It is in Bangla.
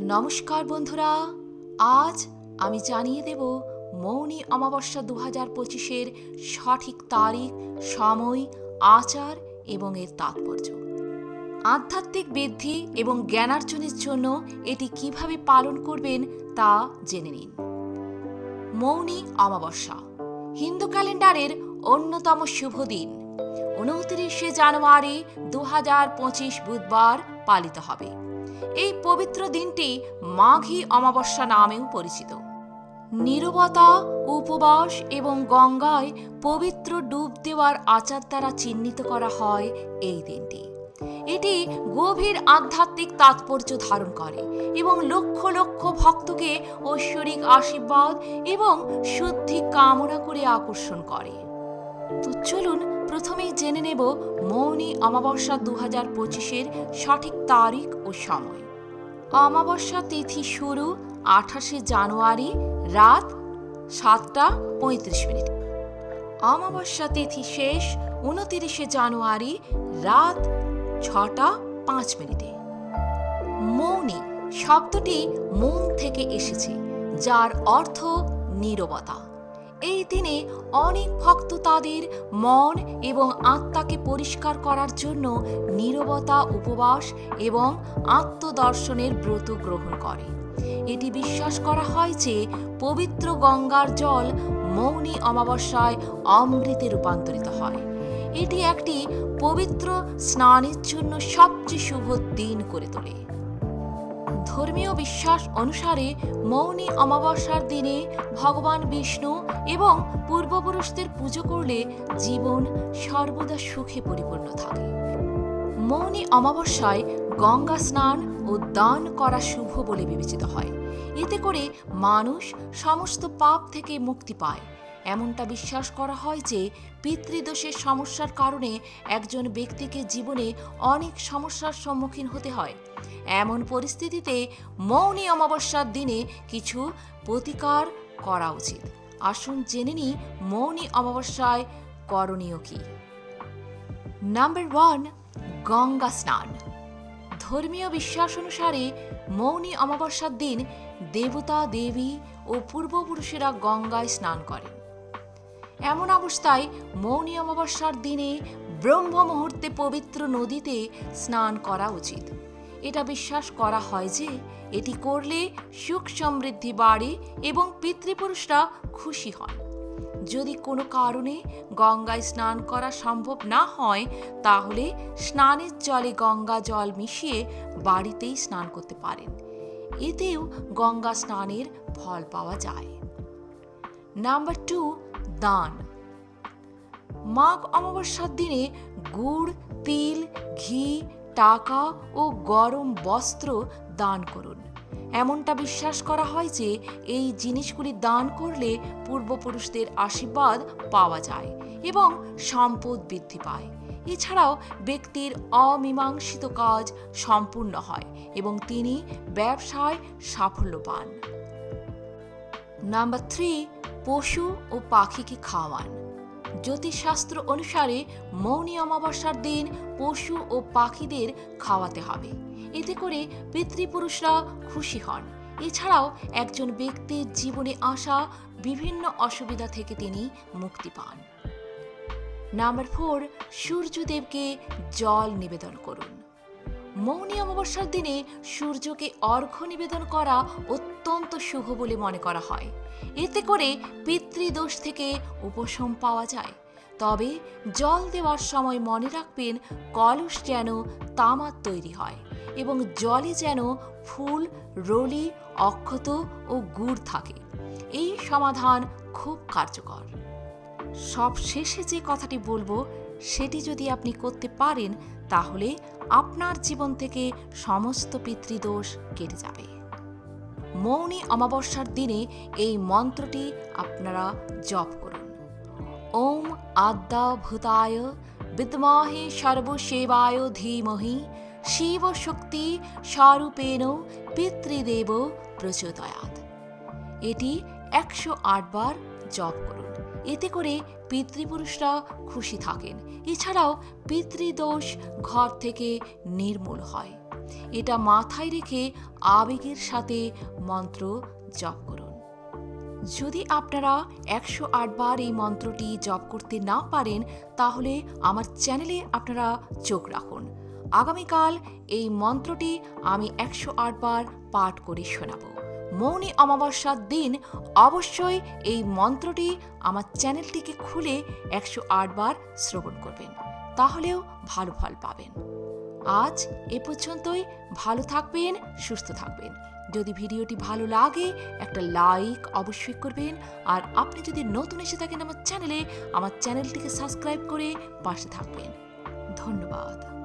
নমস্কার বন্ধুরা, আজ আমি জানিয়ে দেব মৌনী অমাবস্যা দু হাজার পঁচিশের সঠিক তারিখ, সময়, আচার এবং এর তাৎপর্য। আধ্যাত্মিক বৃদ্ধি এবং জ্ঞানার্জনের জন্য এটি কীভাবে পালন করবেন তা জেনে নিন। মৌনী অমাবস্যা, হিন্দু ক্যালেন্ডারের অন্যতম শুভ দিন। উনত্রিশে জানুয়ারি দু হাজার পঁচিশ বুধবার পালিত হবে। এই পবিত্র দিনটি মাঘী অমাবস্যা নামেও পরিচিত। নীরবতা, উপবাস এবং গঙ্গায় পবিত্র ডুব দেওয়ার আচার দ্বারা চিহ্নিত করা হয় এই দিনটি। এটি গভীর আধ্যাত্মিক তাৎপর্য ধারণ করে এবং লক্ষ লক্ষ ভক্তকে ঐশ্বরিক আশীর্বাদ এবং শুদ্ধি কামনা করে আকর্ষণ করে। তো চলুন প্রথমেই জেনে নেব মৌনী অমাবস্যা দু হাজার পঁচিশের সঠিক তারিখ ও সময়। অমাবস্যা তিথি শুরু আঠাশে জানুয়ারি রাত সাতটা পঁয়ত্রিশ মিনিট। অমাবস্যা তিথি শেষ উনতিরিশে জানুয়ারি রাত ছটা পাঁচ মিনিটে। মৌনী শব্দটি মন থেকে এসেছে, যার অর্থ নীরবতা। এই দিনে অনেক ভক্ত তাদের মন এবং আত্মাকে পরিষ্কার করার জন্য নীরবতা, উপবাস এবং আত্মদর্শনের ব্রত গ্রহণ করে। এটি বিশ্বাস করা হয় যে পবিত্র গঙ্গার জল মৌনী অমাবস্যায় অমৃতে রূপান্তরিত হয়। এটি একটি পবিত্র স্নানের জন্য সবচেয়ে শুভ দিন করে তোলে। ধর্মীয় বিশ্বাস অনুসারে মৌনী অমাবস্যার দিনে ভগবান বিষ্ণু এবং পূর্বপুরুষদের পুজো করলে জীবন সর্বদা সুখে পরিপূর্ণ থাকে। মৌনী অমাবস্যায় গঙ্গা স্নান ও দান করা শুভ বলে বিবেচিত হয়। এতে করে মানুষ সমস্ত পাপ থেকে মুক্তি পায়। এমনটা বিশ্বাস করা হয় যে পিতৃদোষের সমস্যার কারণে একজন ব্যক্তিকে জীবনে অনেক সমস্যার সম্মুখীন হতে হয়। এমন পরিস্থিতিতে মৌনী অমাবস্যার দিনে কিছু প্রতিকার করা উচিত। আসুন জেনে নিই মৌনী অমাবস্যায় করণীয় কী। নাম্বার ওয়ান, গঙ্গা স্নান। ধর্মীয় বিশ্বাস অনুসারে মৌনী অমাবস্যার দিন দেবতা, দেবী ও পূর্বপুরুষেরা গঙ্গায় স্নান করেন। এমন অবস্থায় মৌনী অমাবস্যার দিনে ব্রহ্ম মুহূর্তে পবিত্র নদীতে স্নান করা উচিত। এটা বিশ্বাস করা হয় যে এটি করলে সুখ সমৃদ্ধি বাড়ে এবং পিতৃপুরুষরা খুশি হন। যদি কোনো কারণে গঙ্গায় স্নান করা সম্ভব না হয়, তাহলে স্নানের জলে গঙ্গা জল মিশিয়ে বাড়িতেই স্নান করতে পারেন। এতেও গঙ্গা স্নানের ফল পাওয়া যায়। নাম্বার টু দান। মাঘ অমাবস্যার দিনে গুড়, তিল, ঘি, টাকা ও গরম বস্ত্র দান করুন। এমনটা বিশ্বাস করা হয় যে এই জিনিসগুলি দান করলে পূর্বপুরুষদের আশীর্বাদ পাওয়া যায় এবং সম্পদ বৃদ্ধি পায়। এছাড়াও ব্যক্তির অমীমাংসিত কাজ সম্পূর্ণ হয় এবং তিনি ব্যবসায় সাফল্য পান। নাম্বার থ্রি পশু ও পাখিকে খাওয়ান। জ্যোতিষশাস্ত্র অনুসারে মৌনী অমাবস্যার দিন পশু ও পাখিদের খাওয়াতে হবে। এতে করে পিতৃপুরুষরা খুশি হন। এছাড়াও একজন ব্যক্তির জীবনে আসা বিভিন্ন অসুবিধা থেকে তিনি মুক্তি পান। নাম্বার ফোর, সূর্যদেবকে জল নিবেদন করুন। মৌনী অমাবস্যার দিনে সূর্যকে অর্ঘ্য নিবেদন করা অত্যন্ত শুভ বলে মনে করা হয়। এতে করে পিতৃদোষ থেকে উপশম পাওয়া যায়। তবে জল দেওয়ার সময় মনে রাখবেন, কলস যেন তামার তৈরি হয় এবং জলে যেন ফুল, রলি, অক্ষত ও গুড় থাকে। এই সমাধান খুব কার্যকর। সব শেষে যে কথাটি বলব, সেটি যদি আপনি করতে পারেন তাহলে আপনার জীবন থেকে সমস্ত পিতৃদোষ কেটে যাবে। মৌনী অমাবস্যার দিনে এই মন্ত্রটি আপনারা জপ করুন। ওম আদ্যা ভূতায় বিদ্মাহে সর্বসেবায় ধীমহি শিব শক্তি স্বরূপেণ পিতৃদেব প্রচোদয়াত। এটি একশো আট বার জপ করুন। এতে করে পিতৃপুরুষরা খুশি থাকেন। এছাড়াও পিতৃদোষ ঘর থেকে নির্মূল হয়। এটা মাথায় রেখে আবেগের সাথে মন্ত্র জপ করুন। যদি আপনারা একশো বার এই মন্ত্রটি জপ করতে না পারেন, তাহলে আমার চ্যানেলে আপনারা চোখ রাখুন। আগামীকাল এই মন্ত্রটি আমি একশো বার পাঠ করে শোনাবো। মৌনী অমাবস্যার দিন অবশ্যই এই মন্ত্রটি আমার চ্যানেলটিকে খুলে একশো বার শ্রবণ করবেন। তাহলেও ভালো ফল পাবেন। আজ এ পর্যন্তই। ভালো থাকবেন, সুস্থ থাকবেন। যদি ভিডিওটি ভালো লাগে, একটা লাইক অবশ্যই করবেন। আর আপনি যদি নতুন এসে থাকেন আমার চ্যানেলে, আমার চ্যানেলটিকে সাবস্ক্রাইব করে পাশে থাকবেন। ধন্যবাদ।